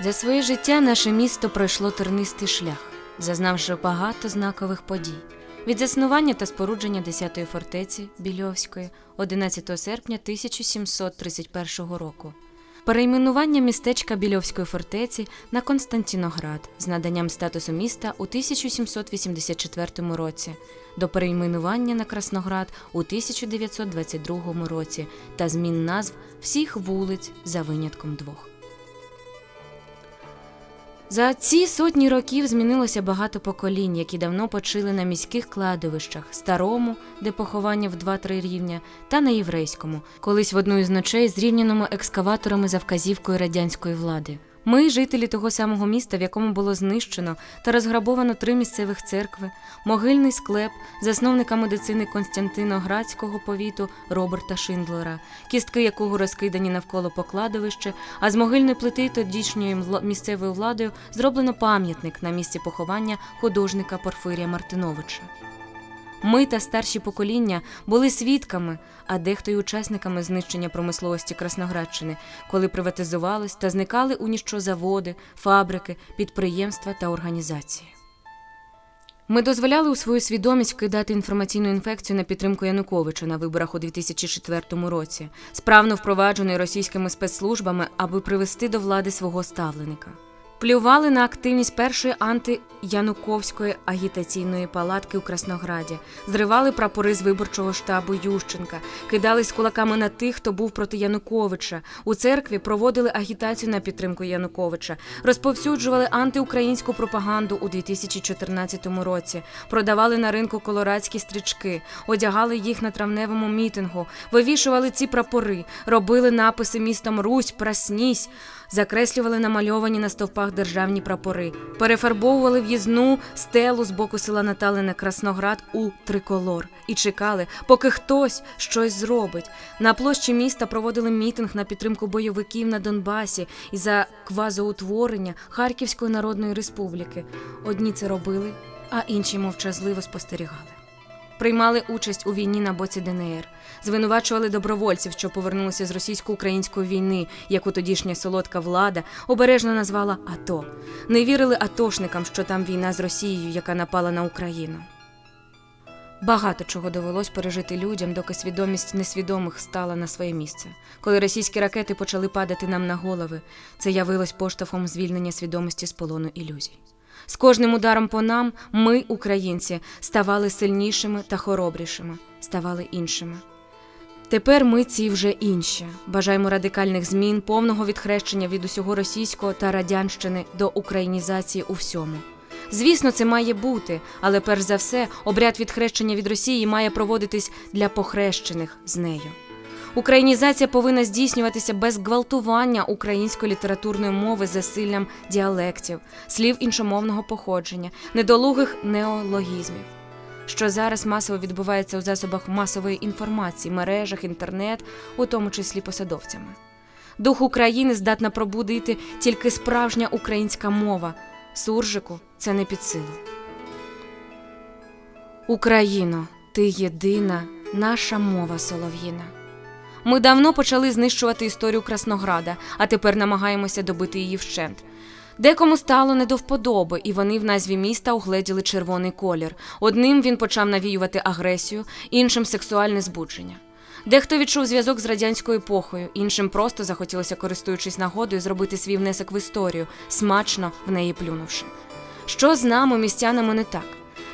За своє життя наше місто пройшло тернистий шлях, зазнавши багато знакових подій. Від заснування та спорудження 10-ї фортеці Більовської 11 серпня 1731 року. Перейменування містечка Більовської фортеці на Константіноград з наданням статусу міста у 1784 році, до перейменування на Красноград у 1922 році та змін назв всіх вулиць за винятком двох. За ці сотні років змінилося багато поколінь, які давно почили на міських кладовищах, старому, де поховання в 2-3 рівня, та на єврейському, колись в одну із ночей зрівняному екскаваторами за вказівкою радянської влади. Ми, жителі того самого міста, в якому було знищено та розграбовано три місцевих церкви, могильний склеп засновника медицини Константиноградського повіту Роберта Шиндлера, кістки якого розкидані навколо покладовища, а з могильної плити тодішньою місцевою владою зроблено пам'ятник на місці поховання художника Порфирія Мартиновича. Ми та старші покоління були свідками, а дехто й учасниками знищення промисловості Красноградщини, коли приватизувались та зникали у ніщо заводи, фабрики, підприємства та організації. Ми дозволяли у свою свідомість вкидати інформаційну інфекцію на підтримку Януковича на виборах у 2004 році, справно впровадженої російськими спецслужбами, аби привести до влади свого ставленика. Плювали на активність першої антиянуковської агітаційної палатки у Краснограді, зривали прапори з виборчого штабу Ющенка, кидались кулаками на тих, хто був проти Януковича. У церкві проводили агітацію на підтримку Януковича, розповсюджували антиукраїнську пропаганду у 2014 році, продавали на ринку колорадські стрічки, одягали їх на травневому мітингу, вивішували ці прапори, робили написи містом Русь, проснись, закреслювали намальовані на стовпах державні прапори, перефарбовували в'їзну стелу з боку села Наталина Красноград у триколор і чекали, поки хтось щось зробить. На площі міста проводили мітинг на підтримку бойовиків на Донбасі і за квазоутворення Харківської Народної Республіки. Одні це робили, а інші мовчазливо спостерігали. Приймали участь у війні на боці ДНР, звинувачували добровольців, що повернулися з російсько-української війни, яку тодішня солодка влада обережно назвала АТО. Не вірили атошникам, що там війна з Росією, яка напала на Україну. Багато чого довелось пережити людям, доки свідомість несвідомих стала на своє місце. Коли російські ракети почали падати нам на голови, це явилось поштовхом звільнення свідомості з полону ілюзій. З кожним ударом по нам ми, українці, ставали сильнішими та хоробрішими, ставали іншими. Тепер ми ці вже інші. Бажаємо радикальних змін, повного відхрещення від усього російського та радянщини до українізації у всьому. Звісно, це має бути, але перш за все, обряд відхрещення від Росії має проводитись для похрещених з нею. Українізація повинна здійснюватися без гвалтування української літературної мови засиллям діалектів, слів іншомовного походження, недолугих неологізмів. Що зараз масово відбувається у засобах масової інформації, мережах, інтернет, у тому числі посадовцями. Дух України здатна пробудити тільки справжня українська мова. Суржику це не під силу. Україно, ти єдина, наша мова солов'їна. Ми давно почали знищувати історію Краснограда, а тепер намагаємося добити її вщент. Декому стало не до вподоби, і вони в назві міста угледіли червоний колір. Одним він почав навіювати агресію, іншим сексуальне збудження. Дехто відчув зв'язок з радянською епохою, іншим просто захотілося, користуючись нагодою, зробити свій внесок в історію, смачно в неї плюнувши. Що з нами, містянами, не так?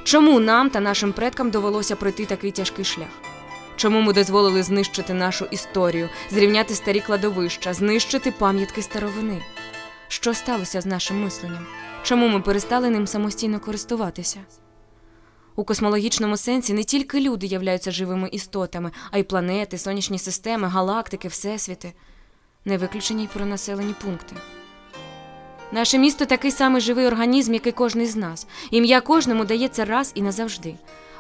Чому нам та нашим предкам довелося пройти такий тяжкий шлях? Чому ми дозволили знищити нашу історію, зрівняти старі кладовища, знищити пам'ятки старовини? Що сталося з нашим мисленням? Чому ми перестали ним самостійно користуватися? У космологічному сенсі не тільки люди являються живими істотами, а й планети, сонячні системи, галактики, всесвіти, не виключені й про населені пункти. Наше місто такий самий живий організм, як і кожний з нас. Ім'я кожному дається раз і назавжди.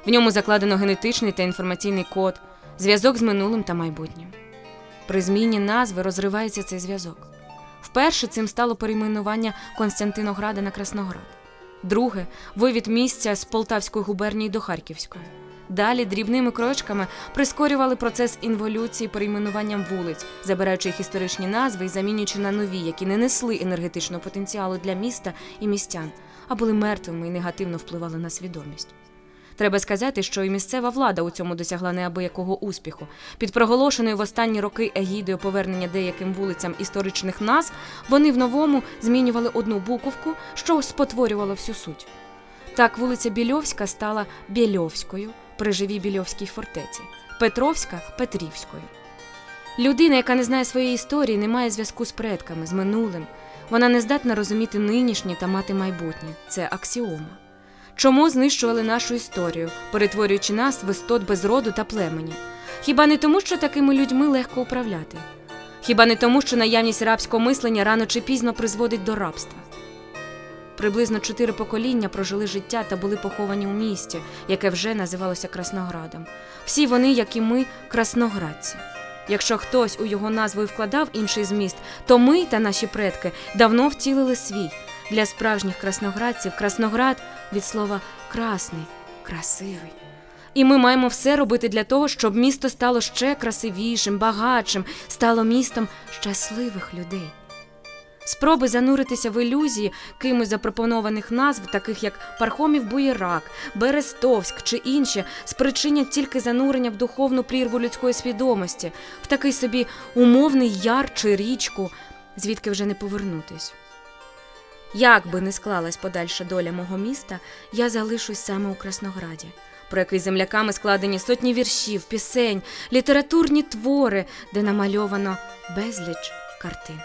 В ньому закладено генетичний та інформаційний код, зв'язок з минулим та майбутнім. При зміні назви розривається цей зв'язок. Вперше цим стало перейменування Константинограда на Красноград. Друге вивід місця з Полтавської губернії до Харківської. Далі дрібними крочками прискорювали процес інволюції перейменуванням вулиць, забираючи їх історичні назви і замінюючи на нові, які не несли енергетичного потенціалу для міста і містян, а були мертвими і негативно впливали на свідомість. Треба сказати, що і місцева влада у цьому досягла неабиякого успіху. Під проголошеною в останні роки егідою повернення деяким вулицям історичних назв вони в новому змінювали одну буковку, що спотворювало всю суть. Так, вулиця Більовська стала Більовською при живій Більовській фортеці, Петровська Петрівською. Людина, яка не знає своєї історії, не має зв'язку з предками, з минулим. Вона не здатна розуміти нинішнє та мати майбутнє. Це аксіома. Чому знищували нашу історію, перетворюючи нас в істот без роду та племені? Хіба не тому, що такими людьми легко управляти? Хіба не тому, що наявність рабського мислення рано чи пізно призводить до рабства? Приблизно чотири покоління прожили життя та були поховані у місті, яке вже називалося Красноградом. Всі вони, як і ми, красноградці. Якщо хтось у його назву і вкладав інший зміст, то ми та наші предки давно втілили свій. Для справжніх красноградців Красноград від слова красний, красивий. І ми маємо все робити для того, щоб місто стало ще красивішим, багатшим, стало містом щасливих людей. Спроби зануритися в ілюзії кимось запропонованих назв, таких як Пархомів Буєрак, Берестовськ чи інші, спричинять тільки занурення в духовну прірву людської свідомості, в такий собі умовний яр чи річку, звідки вже не повернутись. Як би не склалась подальша доля мого міста, я залишусь саме у Краснограді, про який земляками складені сотні віршів, пісень, літературні твори, де намальовано безліч картин.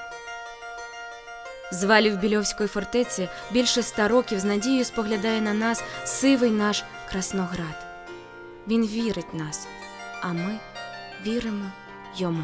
З валів Більовської фортеці більше ста років з надією споглядає на нас сивий наш Красноград. Він вірить нас, а ми віримо йому.